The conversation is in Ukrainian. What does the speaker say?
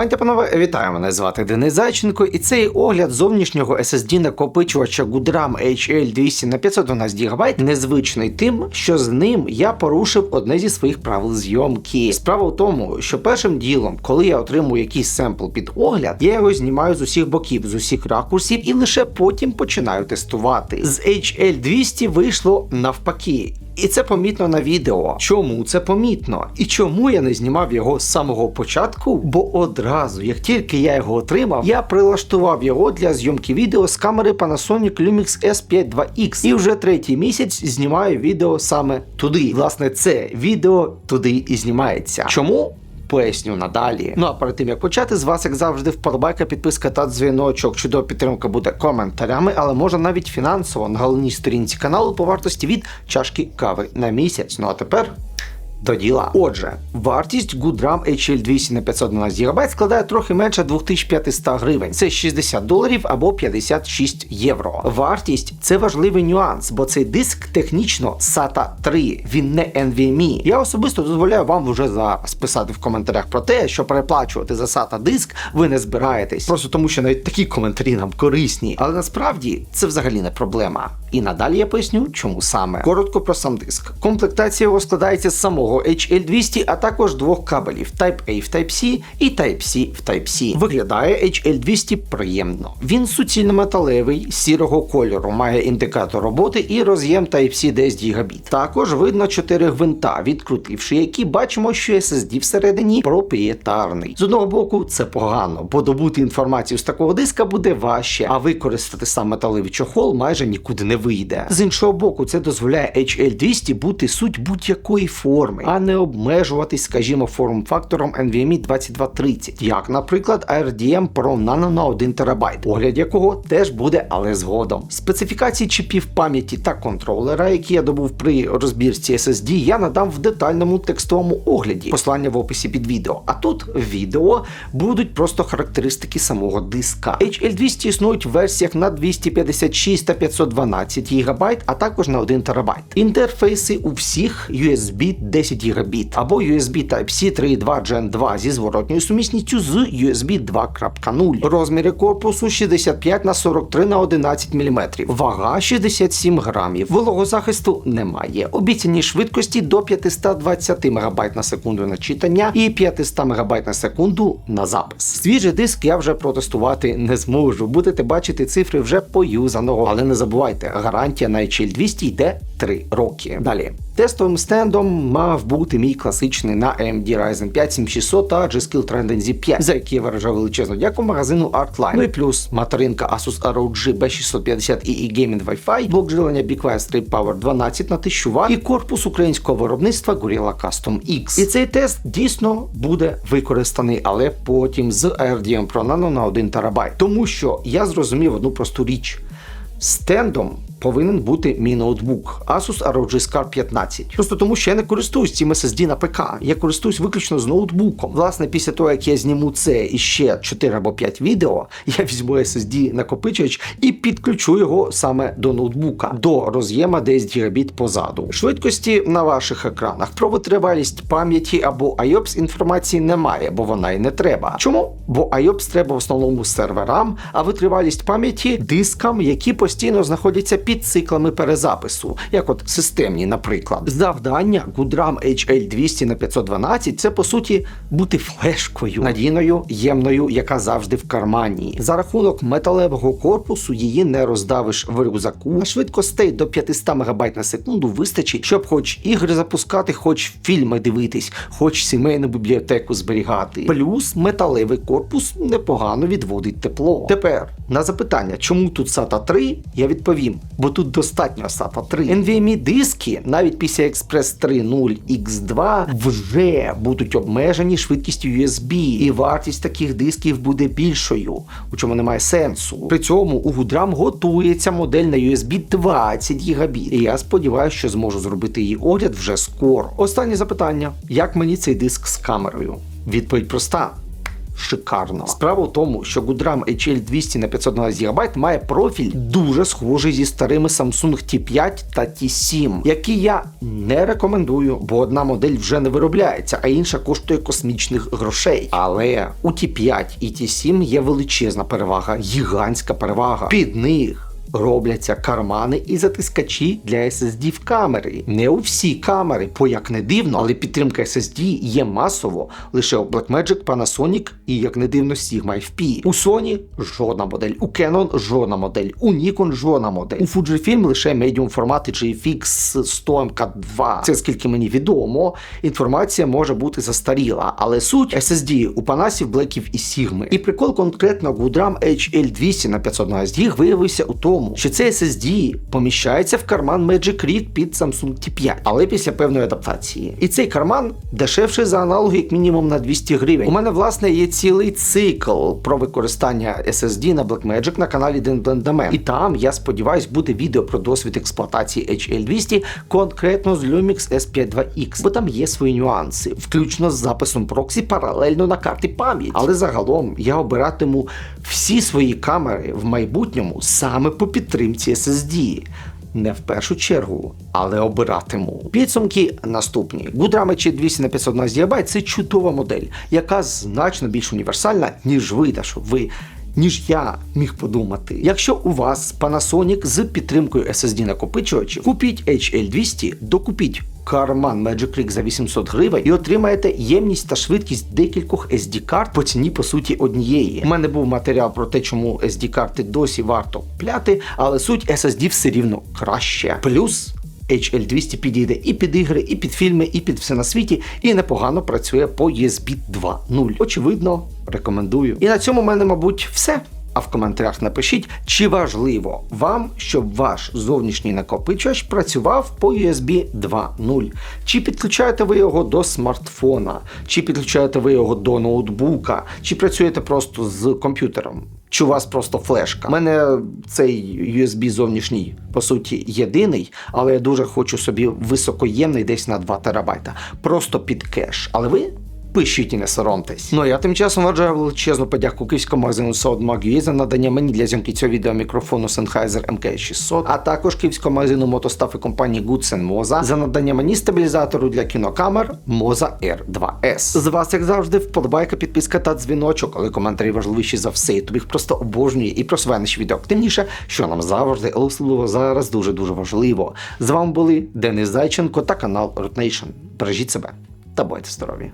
Пані панове, вітаю! Мене звати Денис Зайченко, і цей огляд зовнішнього SSD накопичувача Goodram HL200 на 512 ГБ незвичний тим, що з ним я порушив одне зі своїх правил зйомки. Справа в тому, що першим ділом, коли я отримую якийсь семпл під огляд, я його знімаю з усіх боків, з усіх ракурсів, і лише потім починаю тестувати. З HL200 вийшло навпаки. І це помітно на відео. Чому це помітно? І чому я не знімав його з самого початку? Бо одразу, як тільки я його отримав, я прилаштував його для зйомки відео з камери Panasonic Lumix S5 2X. І вже третій місяць знімаю відео саме туди. Власне, це відео туди і знімається. Чому? Поясню надалі. Ну а перед тим як почати, з вас, як завжди, вподобайка, підписка та дзвіночок. Чудова підтримка буде коментарями, але можна навіть фінансово на головній сторінці каналу по вартості від чашки кави на місяць. Ну а тепер. До діла. Отже, вартість Goodram HL200 на 512 ГБ складає трохи менше 2500 гривень. Це 60 доларів або 56 євро. Вартість це важливий нюанс, бо цей диск технічно SATA 3, він не NVMe. Я особисто дозволяю вам вже зараз писати в коментарях про те, що переплачувати за SATA диск ви не збираєтесь. Просто тому, що навіть такі коментарі нам корисні. Але насправді це взагалі не проблема. І надалі я поясню, чому саме. Коротко про сам диск. Комплектація його складається з самого HL200, а також двох кабелів Type-A в Type-C і Type-C в Type-C. Виглядає HL200 приємно. Він суцільно металевий, сірого кольору, має індикатор роботи і роз'єм Type-C 10 гігабіт. Також видно 4 гвинта, відкрутивши які бачимо, що SSD всередині проприєтарний. З одного боку, це погано, бо добути інформацію з такого диска буде важче, а використати сам металевий чохол майже нікуди не вийде. З іншого боку, це дозволяє HL200 бути суть будь-якої форми, а не обмежуватись, скажімо, форм-фактором NVMe 2230, як, наприклад, RDM Pro Nano на 1 ТБ, огляд якого теж буде, але згодом. Специфікації чіпів пам'яті та контролера, які я добув при розбірці SSD, я надам в детальному текстовому огляді. Послання в описі під відео. А тут в відео будуть просто характеристики самого диска. HL200 існують в версіях на 256 та 512 ГБ, а також на 1 ТБ. Інтерфейси у всіх USB 10 ГБ або USB Type-C 3.2 Gen 2 зі зворотньою сумісністю з USB 2.0. Розміри корпусу 65 на 43 на 11 мм. Вага 67 грамів. Вологозахисту немає. Обіцяні швидкості до 520 МБ на секунду на читання і 500 МБ на секунду на запис. Свіжий диск я вже протестувати не зможу. Будете бачити цифри вже поюзаного, але не забувайте, гарантія на HL 200 йде 3 роки. Далі. Тестовим стендом мав бути мій класичний на AMD Ryzen 5 7600 та G-Skill Trenden Z5, за які я виражав величезну дяку магазину Artline. Ну і плюс материнка Asus ROG B650 EE Gaming Wi-Fi, блок жилення BeQuiet Strip Power 12 на 1000 Вт і корпус українського виробництва Gorilla Custom X. І цей тест дійсно буде використаний, але потім з RDM Pro Nano на 1 ТБ. Тому що я зрозумів одну просту річ. Стендом повинен бути мій ноутбук Asus ROG Scar 15. Просто тому, що я не користуюсь цим SSD на ПК. Я користуюсь виключно з ноутбуком. Власне, після того, як я зніму це і ще 4 або 5 відео, я візьму SSD накопичувач і підключу його саме до ноутбука, до роз'єма 10 гігабіт позаду. Швидкості на ваших екранах про витривалість пам'яті або IOPS інформації немає, бо вона й не треба. Чому? Бо IOPS треба в основному серверам, а витривалість пам'яті дискам, які постійно знаходяться під циклами перезапису, як от системні, наприклад. Завдання Goodram HL200 на 512 це по суті бути флешкою, надійною, ємною, яка завжди в кармані. За рахунок металевого корпусу її не роздавиш в рюкзаку, а швидкостей до 500 МБ на секунду вистачить, щоб хоч ігри запускати, хоч фільми дивитись, хоч сімейну бібліотеку зберігати. Плюс металевий корпус непогано відводить тепло. Тепер на запитання, чому тут SATA 3, я відповім, бо тут достатньо SATA 3. NVMe диски навіть після Express 3.0 X2 вже будуть обмежені швидкістю USB, і вартість таких дисків буде більшою, у чому немає сенсу. При цьому у Goodram готується модель на USB 20 гігабіт. І я сподіваюся, що зможу зробити її огляд вже скоро. Останнє запитання: як мені цей диск з камерою? Відповідь проста. Шикарно. Справа в тому, що Гудрам HL200 на 512 ГБ має профіль дуже схожий зі старими Samsung T5 та T7, які я не рекомендую, бо одна модель вже не виробляється, а інша коштує космічних грошей. Але у T5 і T7 є величезна перевага, гігантська перевага. Під них робляться кармани і затискачі для SSD в камери. Не у всі камери, бо як не дивно, але підтримка SSD є масово лише у Blackmagic, Panasonic і як не дивно Sigma FP. У Sony жодна модель, у Canon жодна модель, у Nikon жодна модель. У Fujifilm лише медіум формати GFX 100 MK2. Це скільки мені відомо, інформація може бути застаріла, але суть SSD у Панасів, Блеків і Sigma. І прикол конкретно Goodram HL200 на 512 гіг виявився у тому, що цей SSD поміщається в карман Magic Read під Samsung T5, але після певної адаптації. І цей карман дешевший за аналоги як мінімум на 200 гривень. У мене власне є цілий цикл про використання SSD на Blackmagic на каналі Den І там, я сподіваюсь, буде відео про досвід експлуатації HL200 конкретно з Lumix S52X, бо там є свої нюанси, включно з записом проксі паралельно на карти пам'яті. Але загалом я обиратиму всі свої камери в майбутньому саме по підтримці SSD. Не в першу чергу, але обиратиму. Підсумки наступні. Goodram H200 на 512 ГБ це чудова модель, яка значно більш універсальна, ніж ви, що ви. Ніж я міг подумати. Якщо у вас Panasonic з підтримкою SSD накопичувачів, купіть HL200, докупіть карман Magic Rig за 800 гривень і отримаєте ємність та швидкість декількох SD карт по ціні по суті однієї. У мене був матеріал про те, чому SD карти досі варто купляти, але суть SSD все рівно краще. Плюс HL200 підійде і під ігри, і під фільми, і під все на світі, і непогано працює по USB 2.0. Очевидно, рекомендую. І на цьому в мене, мабуть, все. А в коментарях напишіть, чи важливо вам, щоб ваш зовнішній накопичувач працював по USB 2.0. Чи підключаєте ви його до смартфона, чи підключаєте ви його до ноутбука, чи працюєте просто з комп'ютером. Чи у вас просто флешка? У мене цей USB зовнішній, по суті, єдиний, але я дуже хочу собі високоємний десь на 2 терабайта. Просто під кеш. Але ви Пишіть і не соромтесь. Ну а я тим часом вважаю величезну подяку київському магазину Soundmag.ua за надання мені для зйомки цього відео мікрофону Sennheiser MK600, а також київському магазину мотостаф і компанії Goodsen Moza за надання мені стабілізатору для кінокамер Moza R2S. З вас, як завжди, вподобайка, підписка та дзвіночок, але коментарі важливіші за все. І тобі їх просто обожнює і просуває наші відео активніше, що нам завжди, особливо зараз дуже дуже важливо. З вами були Денис Зайченко та канал Root Nation. Бережіть себе та будьте здорові!